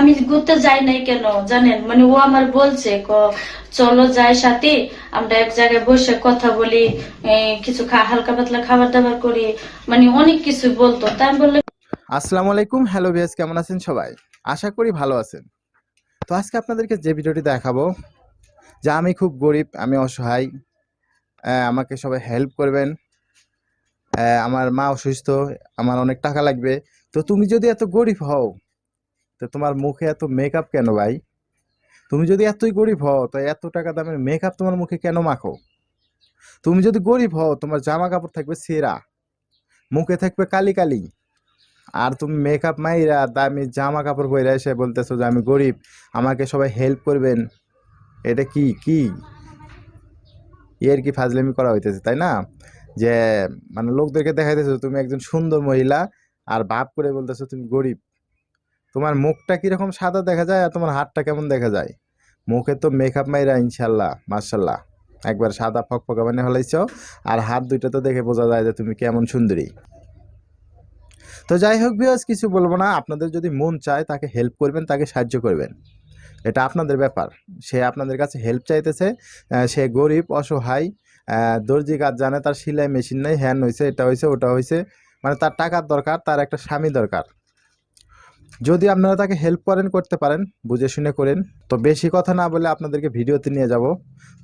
আমি ঘুরতে যাই নাই কেন? জানেন? মানে ও আমার বলছে চলো যাই সাথে, আমরা এক জায়গায় বসে কথা বলি কিছু হালকা পাতলা খাবার দাবার করি মানে অনেক কিছু বলতো। তাই আমি বললাম, আসসালামু আলাইকুম। হ্যালো ভিয়াস কেমন আছেন সবাই? আশা করি ভালো আছেন। তো আজকে আপনাদেরকে যে ভিডিওটি দেখাবো, যে আমি খুব গরিব, আমি অসহায় আমাকে সবাই হেল্প করবেন। আমার মা অসুস্থ, আমার অনেক টাকা লাগবে। তো তুমি যদি এত গরিব হও তো তোমার মুখে এত মেকআপ কেন ভাই? তুমি যদি এতই গরিব হও, তো এত টাকা দামের মেকআপ তোমার মুখে কেন মাখো? তুমি যদি গরিব হও, তোমার জামা কাপড় থাকবে সেরা, মুখে থাকবে কালি কালি। আর তুমি মেকআপ মাইরা দামি জামা কাপড় পরে এসে বলতেছো যে আমি গরিব, আমাকে সবাই হেল্প করবেন। এটা কি কি? এর কি ফাজলামি করা হইতেছে, তাই না? যে মানে লোকদেরকে দেখাইতেছো তুমি একজন সুন্দর মহিলা, আর ভাব করে বলতেছো তুমি গরিব। তোমার মুখটা কীরকম সাদা দেখা যায় আর তোমার হাতটা কেমন দেখা যায়? মুখে তো মেকআপ মাইরা ইনশাল্লাহ মার্শাল্লাহ একবার সাদা ফক ফকফকা বানিয়ে ফেলাইছ আর হাত দুইটা তো দেখে বোঝা যায় যে তুমি কেমন সুন্দরী। তো যাই হোক বিয়াস কিছু বলব না। আপনাদের যদি মন চায় তাকে হেল্প করবেন, তাকে সাহায্য করবেন। এটা আপনাদের ব্যাপার। সে আপনাদের কাছে হেল্প চাইতেছে সে গরিব, অসহায় দর্জি কাজ জানে, তার সেলাই মেশিন নেই হ্যান হয়েছে এটা হয়েছে ওটা হয়েছে মানে তার টাকার দরকার, তার একটা স্বামী দরকার। যদি আপনারা তাকে হেল্প করেন, করতে পারেন, বুঝে শুনে করেন। তো বেশি কথা না বলে আপনাদেরকে ভিডিওতে নিয়ে যাব।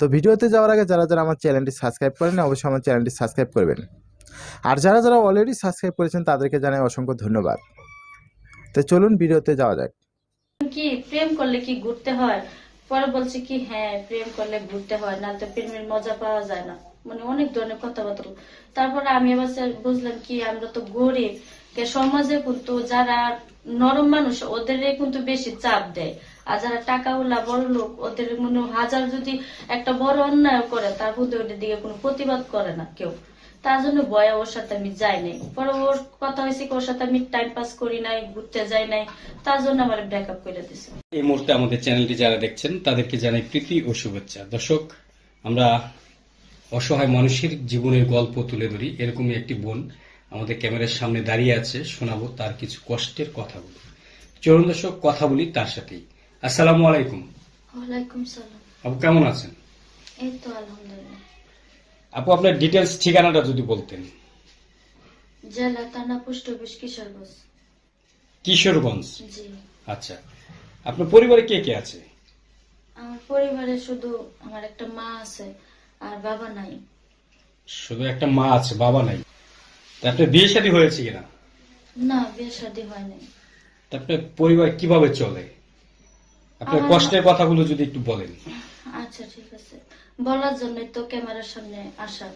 তো ভিডিওতে যাওয়ার আগে যারা যারা আমার চ্যানেলটি সাবস্ক্রাইব করেন অবশ্যই আমার চ্যানেলটি সাবস্ক্রাইব করবেন। আর যারা যারা অলরেডি সাবস্ক্রাইব করেছেন, তাদেরকে জানাই অসংখ্য ধন্যবাদ। তো চলুন ভিডিওতে যাওয়া যাক। কি, প্রেম করলে কি ঘুরতে হয়? পরে বলছে কি হ্যাঁ প্রেম করলে ঘুরতে হয় না তো প্রেমের মজা পাওয়া যায় না। মানে অনেক ধরনের কথাবার্তা। তারপরে আমি আবার বুঝলাম কি, আমরা তো গরিব। সমাজে কিন্তু যারা নরম মানুষ ওদের কিন্তু বেশি চাপ দেয়। আর যারা টাকাওয়ালা বড় লোক, ওদের মনে হাজার যদি একটা বড় অন্যায় করে, তার প্রতি ওদের দিকে কোনো প্রতিবাদ করে না কেউ। তার জন্য ভয়ে ওর সাথে আমি যাই নাই। পরে ওর কথা হয়েছে ওর সাথে আমি টাইম পাস করি নাই, ঘুরতে যাই নাই। তার জন্য আমার ব্রেকআপ করে দিছে। এই মুহূর্তে আমাদের চ্যানেলটি যারা দেখছেন, তাদেরকে জানাই প্রীতি ও শুভেচ্ছা। দর্শক, আমরা অসহায় মানুষের জীবনের গল্প তুলে ধরি। এরকমই একটি বোন আমাদের ক্যামেরার সামনে দাঁড়িয়ে আছে শোনাবো তার কিছু কষ্টের কথাগুলো চলুন দর্শক কথা বলি তার সাথেই। আসসালামু আলাইকুম। ওয়ালাইকুম সালাম। আপু কেমন আছেন? এই তো আলহামদুলিল্লাহ। আপু আপনার ডিটেলস ঠিকানাটা যদি বলতেন। জেলা থানা পোস্ট অফিস কিশোরগঞ্জ। কিশোরগঞ্জ? জি। আচ্ছা। আপনার পরিবারে কে কে আছে? আমার পরিবারে শুধু আমার একটা মা আছে আর বাবা নাই। শুধু একটা মা আছে বাবা নাই। তা আপনার বিয়ে শাদী হয়েছে কিনা? না বিয়ে শাদী হয় নাই তা আপনার পরিবার কীভাবে চলে? আপনার কষ্টের কথাগুলো যদি একটু বলেন। আচ্ছা ঠিক আছে। বলার জন্যই তো ক্যামেরার সামনে আসা।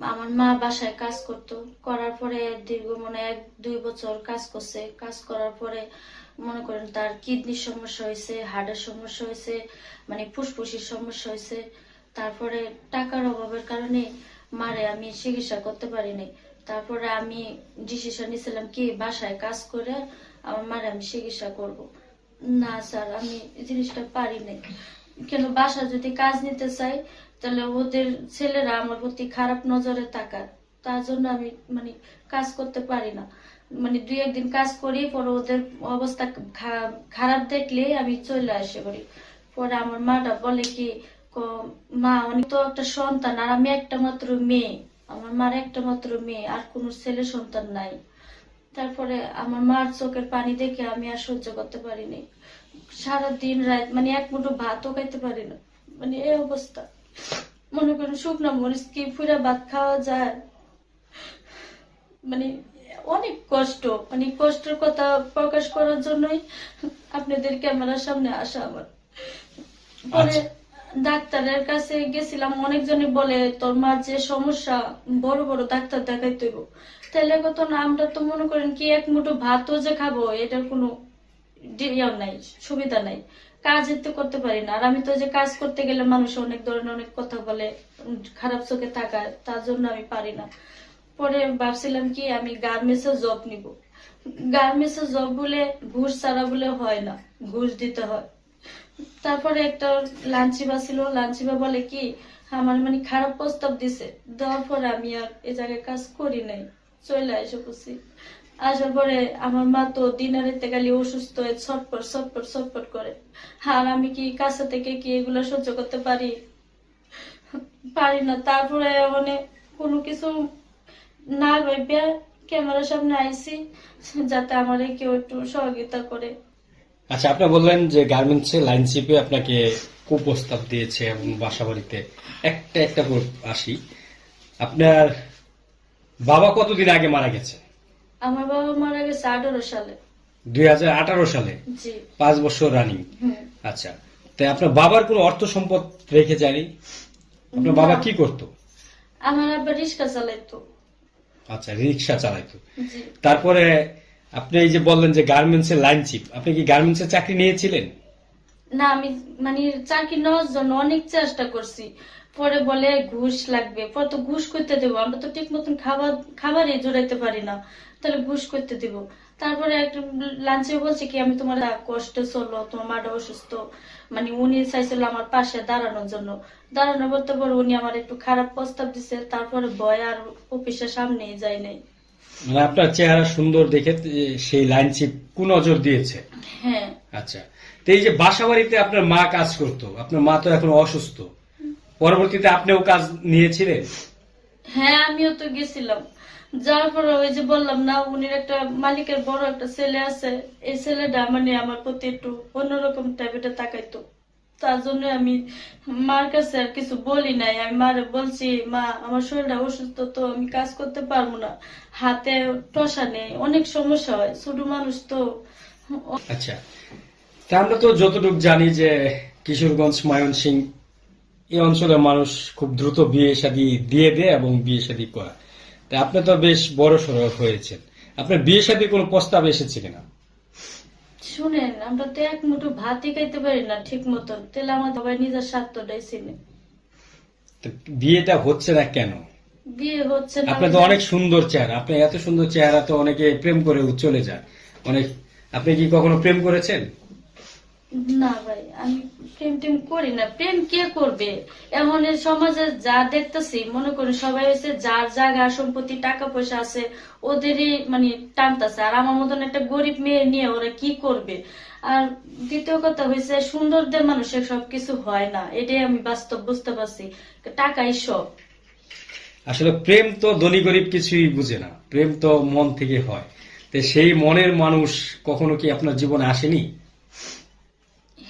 আমার মা বাসায় কাজ করত। করার পরে দীর্ঘ মনে এক দুই বছর কাজ করছে। কাজ করার পরে মনে করেন তার কিডনির সমস্যা হয়েছে হার্টের সমস্যা হয়েছে মানে ফুসফুসির সমস্যা হয়েছে। তারপরে টাকার অভাবের কারণে মারে, আমি চিকিৎসা করতে পারিনি তারপরে আমি ডিসিশন নিয়েছিলাম কি, বাসায় কাজ করে আমার মারে আমি চিকিৎসা করব। না স্যার, আমি জিনিসটা পারি নাই। কেন বাসা যদি কাজ নিতে চাই, তাহলে ওদের ছেলেরা আমার প্রতি খারাপ নজরে তাকায়। তার জন্য আমি মানে কাজ করতে পারি না। মানে দুই একদিন কাজ করি, পরে ওদের অবস্থা খারাপ দেখলে আমি চলে আসে করি পরে আমার মাটা বলে ক- মা অনেক তো একটা সন্তান, আর আমি একটা মাত্র মেয়ে। আমার মার একটা মাত্র মেয়ে, আর কোনো ছেলে সন্তান নাই। তারপরে আমার মার চোখের পানি দেখে আমি আর সহ্য করতে পারিনি সারা দিন রাত মানে এক মুঠো ভাতও খাইতে পারি না। মানে এই অবস্থা। মনে করেন শুকনো মরিচ কি ফুরা ভাত খাওয়া যায়। মানে অনেক কষ্ট মানে কষ্টের কথা প্রকাশ করার জন্যই আপনাদের ক্যামেরার সামনে আসা আমার। পরে। ডাক্তারের কাছে গেছিলাম, অনেকজনই বলে, তোর মার যে সমস্যা, বড় বড় ডাক্তার দেখাইতে হইব। তাহলে কত না, আমরা তো মনে করেন কি, এক মুঠো ভাতও যে খাব, এটার কোনো ইয়ে নাই, সুবিধা নাই। কাজ তো করতে পারি না। আর আমি তো যে কাজ করতে গেলে মানুষ অনেক ধরনের অনেক কথা বলে, খারাপ চোখে তাকায় তার জন্য আমি পারি না। পরে ভাবছিলাম কি, আমি গার্মেন্টসে জব নিব। গার্মেন্টসে জব বলে, ঘুষ ছাড়া বলে হয় না। ঘুষ দিতে হয়। তারপরে একটা লাঞ্চিবা ছিল লাঞ্চিবা বলে কি, আমার মানে খারাপ প্রস্তাব দিছে। দেওয়ার পরে আমি আর এ জায়গায় কাজ করি নাই, চলে এসে পড়ছি। আসার পরে আমার মা তো দিনের রাতে খালি অসুস্থ হয়ে ছটপট ছটপট ছটপট করে। আর আমি কি কাছে থেকে কি এগুলো সহ্য করতে পারি? পারি না। তারপরে মানে কোনো কিছু না ভেবে ক্যামেরার সামনে আইছি যাতে আমারে কেউ একটু সহযোগিতা করে। আচ্ছা আপনি বললেন যে গার্মেন্টসে লাইন চিপে আপনাকে কুপ্রস্তাব দিয়েছে এবং বাসা বাড়িতে একটা একটা করে আসি। আপনার বাবা কতদিন আগে মারা গেছে? আমার বাবা মারা গেছে আঠারো সালে। দুই সালে? জি। পাঁচ বছর রানিং। আচ্ছা তাই আপনার বাবার কোনো অর্থ সম্পদ রেখে যায়নি? আপনার বাবা কি করতো? আমার আব্বা রিক্সা চালাইতো। আচ্ছা রিক্সা চালাইতো। তারপরে আপনি এই যে বললেন যে গার্মেন্টসের লাইন চিপ আপনি কি গার্মেন্টসের চাকরি নিয়েছিলেন? না, আমি মানে চাকরি নেওয়ার জন্য অনেক চেষ্টা করছি। পরে বলে ঘুষ লাগবে, পরে তো ঘুষ করতে দেবো, আমরা তো ঠিক মতন খাবার, খাবারই জোড়াইতে পারি না, তাহলে ঘুষ করতে দেবো। তারপরে একটা লাঞ্চে বলছে কি, আমি তোমার কষ্ট চলো, তোমার মাটা অসুস্থ। মানে উনি চাইছিল আমার পাশে দাঁড়ানোর জন্য। দাঁড়ানোর বলতে পরে উনি আমার একটু খারাপ প্রস্তাব দিছে, তারপরে ভয় আর অফিসের সামনেই যাই নাই। মানে আপনার চেহারা সুন্দর দেখে সেই লাইন চিপ কোন নজর দিয়েছে। হ্যাঁ। আচ্ছা। তো এই যে বাসা বাড়িতে আপনার মা কাজ করতো আপনার মা তো এখন অসুস্থ। পরবর্তীতে আপনিও কাজ নিয়েছিলেন? হ্যাঁ আমিও তো গেছিলাম। যাওয়ার পর ওই যে বললাম না উনির একটা মালিকের বড় একটা ছেলে আছে। এই ছেলেটা মানে আমার প্রতি একটু অন্যরকম টাইপের তাকাইতো। তার জন্য আমি মার কাছে আর কিছু বলি নাই। আমি মারে বলছি, মা, আমার শরীরটা অসুস্থ, তো আমি কাজ করতে পারব না। হাতে টসা নেই, অনেক সমস্যা হয়, ছোট মানুষ তো। আচ্ছা তা আমরা তো যতটুকু জানি যে কিশোরগঞ্জ ময়মনসিং, এই অঞ্চলের মানুষ খুব দ্রুত বিয়ে শাদী দিয়ে দেয় এবং বিয়ে শাদী করা। তা আপনি তো বেশ বড় সড়ো হয়েছেন। আপনার বিয়ে শাদীর কোনো প্রস্তাব এসেছে কিনা? শুনেন আমরা তো এক মুঠো ভাতই খাইতে পারি না ঠিক মতো তাহলে আমার সবাই নিজের স্বার্থটাই চিনে। তো বিয়েটা হচ্ছে না কেন? বিয়ে হচ্ছে না আপনার তো অনেক সুন্দর চেহারা। আপনি এত সুন্দর চেহারা তো অনেকে প্রেম করে চলে যায়। অনেক আপনি কি কখনো প্রেম করেছেন? না ভাই আমি প্রেম টেম করি না। প্রেম কে করবে? এমন সমাজে যা দেখতেছি, মনে করি সবাই হয়েছে যার জায়গা সম্পত্তি, টাকা পয়সা আছে, ওদেরই মানে টানতেছে। আর আমার মতন একটা গরিব মেয়ে নিয়ে ওরা কি করবে? আর দ্বিতীয় কথা হয়েছে সুন্দরদের মানুষের সবকিছু হয় না। এটাই আমি বাস্তব বুঝতে পারছি। টাকাই সব। আসলে প্রেম তো ধনী গরিব কিছুই বুঝে না। প্রেম তো মন থেকে হয়। তো সেই মনের মানুষ কখনো কি আপনার জীবনে আসেনি?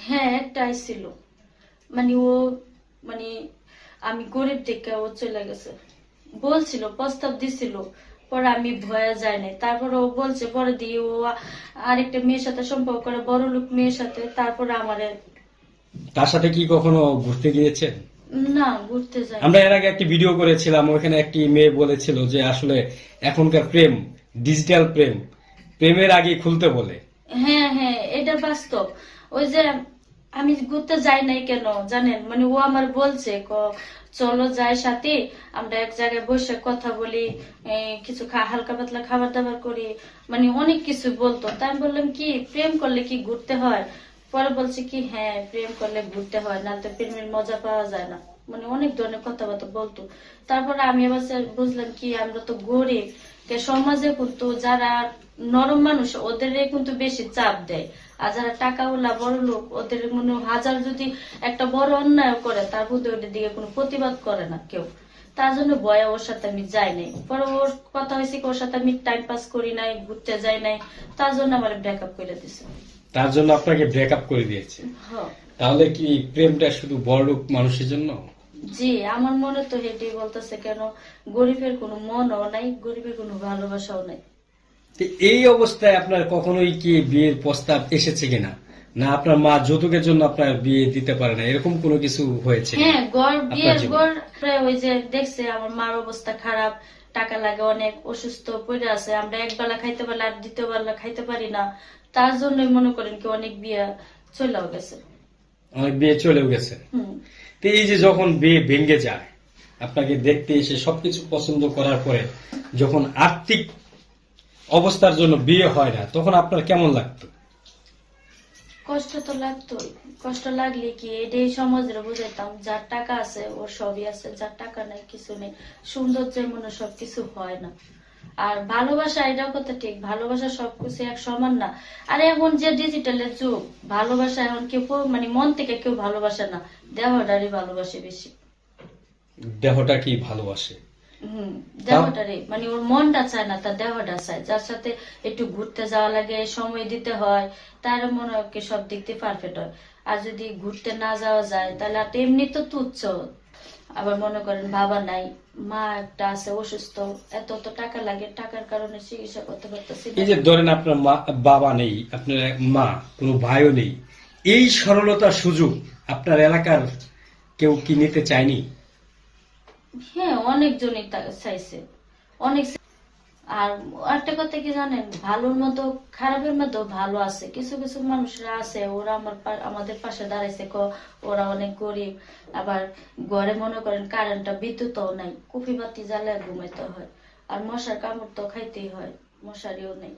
হ্যাঁ একটা ছিল। মানে ও মানে আমি গরিব দেখে ও চলে গেছে। বলছিল প্রস্তাব দিছিল পরে আমি ভয়ে যাই নাই। তারপরে ও বলছে পরে দিয়ে ও আরেকটা মেয়ের সাথে সম্পর্ক করে বড় লোক মেয়ের সাথে। তারপরে আমারে তার সাথে কি কখনো ঘুরতে গিয়েছেন না ঘুরতে যাই আমরা এর আগে একটি ভিডিও করেছিলাম ওখানে একটি মেয়ে বলেছিল যে আসলে এখনকার প্রেম ডিজিটাল প্রেম প্রেমের আগে খুলতে বলে। হ্যাঁ হ্যাঁ এটা বাস্তব। ওই যে আমি ঘুরতে যাই নাই কেন, জানেন? মানে ও আমার বলছে চলো যাই সাথে, আমরা এক জায়গায় বসে কথা বলি কিছু হালকা পাতলা খাবার দাবার করি। মানে অনেক কিছু বলতো। তাই আমি বললাম, কি, প্রেম করলে কি ঘুরতে হয়? পরে বলছে কি হ্যাঁ প্রেম করলে ঘুরতে হয় না তো প্রেমের মজা পাওয়া যায় না। মানে অনেক ধরনের কথাবার্তা বলতো। তারপরে আমি আবার বুঝলাম কি, আমরা তো গরিব। সমাজে কিন্তু যারা নরম মানুষ ওদের কিন্তু বেশি চাপ দেয়। আর যারা টাকাওয়ালা বড় লোক ওদের মনে হাজার যদি একটা বড় অন্যায় করে তার মধ্যে ওদের দিকে কোনো প্রতিবাদ করে না কেউ। তার জন্য ভয়ে ওর সাথে আমি যাই নাই। পরে ওর কথা হয়েছে কি ওর সাথে আমি টাইম পাস করি নাই ঘুরতে যাই নাই। তার জন্য আমার ব্রেকআপ করে দিছে। তার জন্য আপনাকে ব্রেকআপ করে দিয়েছে? হ্যাঁ। তাহলে কি প্রেমটা শুধু বড়লোক মানুষের জন্য? জি আমার মনে তো হেঁটেই বলতেছে কেন গরিবের কোনো মনও নাই গরিবের কোনো ভালোবাসাও নাই। তো এই অবস্থায় আপনার কখনোই কি বিয়ের প্রস্তাব এসেছে কিনা? না আপনার মা যৌতুকের জন্য আপনার বিয়ে দিতে পারে না এরকম কোনো কিছু হয়েছে? হ্যাঁ গড় বিয়ের গড় ওই যে দেখছে আমার মার অবস্থা খারাপ টাকা লাগে অনেক অসুস্থ পড়ে আছে আমরা এক বেলা খাইতে পারলে আর দ্বিতীয় বেলা খাইতে পারি না। তার জন্যই মনে করেন কি অনেক বিয়ে চলেও গেছে। অনেক বিয়ে চলেও গেছে? তো এই যে যখন বিয়ে ভেঙে যায় আপনাকে দেখতে এসে সবকিছু পছন্দ করার পরে যখন আর্থিক অবস্থার জন্য বিয়ে হয় না তখন আপনার কেমন লাগতো? কষ্ট তো লাগতো কষ্ট লাগলে কি এটাই সমাজের বুঝাইতাম যার টাকা আছে ওর সবই আছে যার টাকা নাই কিছু নেই। সৌন্দর্যের মনে সবকিছু হয় না। আর ভালোবাসা এটাও কথা ঠিক ভালোবাসা সবকিছু এক সমান না। আর এখন যে ডিজিটালের যুগ ভালোবাসা এখন কেউ মানে মন থেকে কেউ ভালোবাসে না। দেহটারই ভালোবাসে বেশি। দেহটা কি ভালোবাসে? দেহটারে মানে ওর মনটা চায় না তার দেহটা চায়। যার সাথে একটু ঘুরতে যাওয়া লাগে সময় দিতে হয় তার মনে হয় সব দিক দিয়ে পারফেক্ট হয়। আর যদি ঘুরতে না যাওয়া যায় তাহলে আর এমনি তো তুচ্ছ। আবার মনে করেন বাবা নাই মা একটা আছে অসুস্থ এত তো টাকা লাগে টাকার কারণে চিকিৎসা করতে পারতেছি এই যে ধরেন আপনার মা বাবা নেই আপনার মা কোনো ভাইও নেই এই সরলতার সুযোগ আপনার এলাকার কেউ কি নিতে চায়নি? হ্যাঁ অনেকজনই চাইছে। অনেক আর একটা কথা কি জানেন? ভালোর মতো, খারাপের মতো ভালো আছে। কিছু কিছু মানুষরা আছে, ওরা আমার আমাদের পাশে দাঁড়াইছে ক ওরা অনেক গরিব। আবার ঘরে মনে করেন কারেন্টটা বিদ্যুৎও নাই। কুপি বাতি জ্বালায় ঘুমাইতে হয়। আর মশার কামড় তো খাইতেই হয়, মশারিও নেই।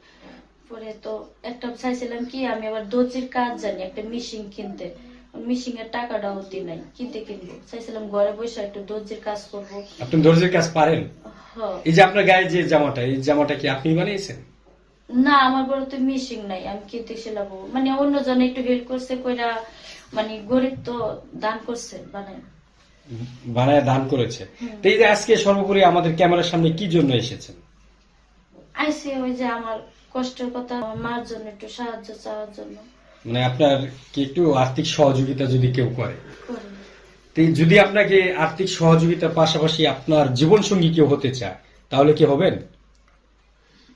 পরে তো একটা চাইছিলাম কি, আমি আবার দর্জির কাজ জানি, একটা মেশিন কিনতে। মিশিং এর টাকাটাও দি নাই কিনতে কিনবো চাইছিলাম ঘরে বসে একটু দর্জির কাজ করব। আপনি দর্জির কাজ পারেন? এই যে আপনার গায়ে যে জামাটা এই জামাটা কি আপনি বানিয়েছেন? না আমার বড় তো মিশিং নাই আমি কিনতে সিলাবো মানে অন্যজন একটু হেল্প করছে কইরা মানে গরিব তো দান করছে মানে বানায় দান করেছে। তো এই যে আজকে সর্বোপরি আমাদের ক্যামেরার সামনে কি জন্য এসেছেন? আইসি ওই যে আমার কষ্টের কথা আমার মার জন্য একটু সাহায্য চাওয়ার জন্য। মানে আপনার কি একটু আর্থিক সহযোগিতা যদি কেউ করে? যদি আপনাকে আর্থিক সহযোগিতার পাশাপাশি আপনার জীবন সঙ্গী কেউ হতে চায়, তাহলে কি হবেন?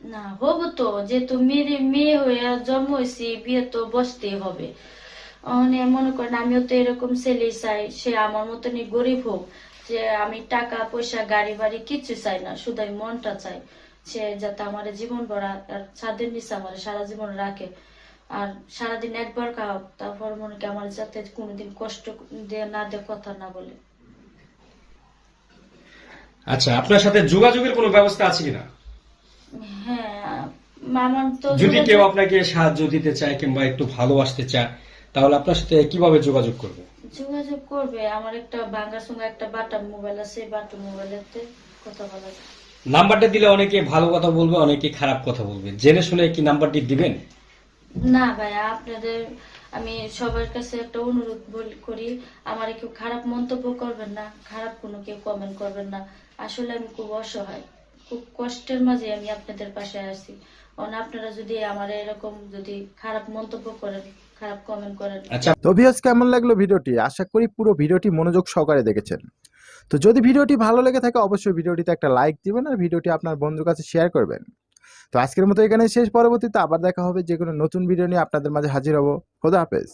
না তো। যেহেতু মেয়ে হয়ে জন্ম হয়েছি, বিয়ে তো বসতেই হবে। মানে করেন আমিও তো এরকম ছেলে চাই, সে আমার মতনই গরিব হোক, যে আমি টাকা, পয়সা, গাড়ি বাড়ি কিচ্ছু চাই না, শুধু মনটা চাই। সে যাতে আমার জীবন ভরা ছাদের নিচে আমার সারা জীবন রাখে। আর সারাদিন একবার খাও তারপর মনে কি আমার যাতে কোনোদিন কষ্ট না দিয়ে কথা না বলে। আচ্ছা আপনার সাথে যোগাযোগের কোনো ব্যবস্থা আছে কিনা? হ্যাঁ তো যদি কেউ আপনাকে সাহায্য দিতে চায় কিংবা একটু ভালোবাসতে চায় তাহলে আপনার সাথে কীভাবে যোগাযোগ করবে? যোগাযোগ করবে আমার একটা ভাঙ্গা সঙ্গে একটা বাটাম মোবাইল আছে বাটন মোবাইলেতে কথা বলার নাম্বারটা দিলে অনেকে ভালো কথা বলবে অনেকে খারাপ কথা বলবে। জেনে শুনে কি নাম্বারটি দিবেন? না ভাইয়া আপনাদের আমি সবার কাছে একটা অনুরোধ বল- করি আমার কেউ খারাপ মন্তব্য করবেন না খারাপ কোনো কেউ কমেন্ট করবেন না। আসলে আমি খুব অসহায় খুব কষ্টের মাঝে আমি আপনাদের পাশে আছি। কারণ আপনারা যদি আমার এরকম যদি খারাপ মন্তব্য করেন খারাপ কমেন্ট করেন। আচ্ছা। তো ভিউস কেমন লাগল ভিডিওটি? আশা করি পুরো ভিডিওটি মনোযোগ সহকারে দেখেছেন। তো যদি ভিডিওটি ভালো লেগে থাকে অবশ্যই ভিডিওটিতে একটা লাইক দিবেন আর ভিডিওটি আপনার বন্ধুর কাছে শেয়ার করবেন। তো আজকের মতো এখানে শেষ। পরবর্তীতে আবার দেখা হবে যে কোনো নতুন ভিডিও নিয়ে আপনাদের মাঝে হাজির হব। খোদা হাফেজ।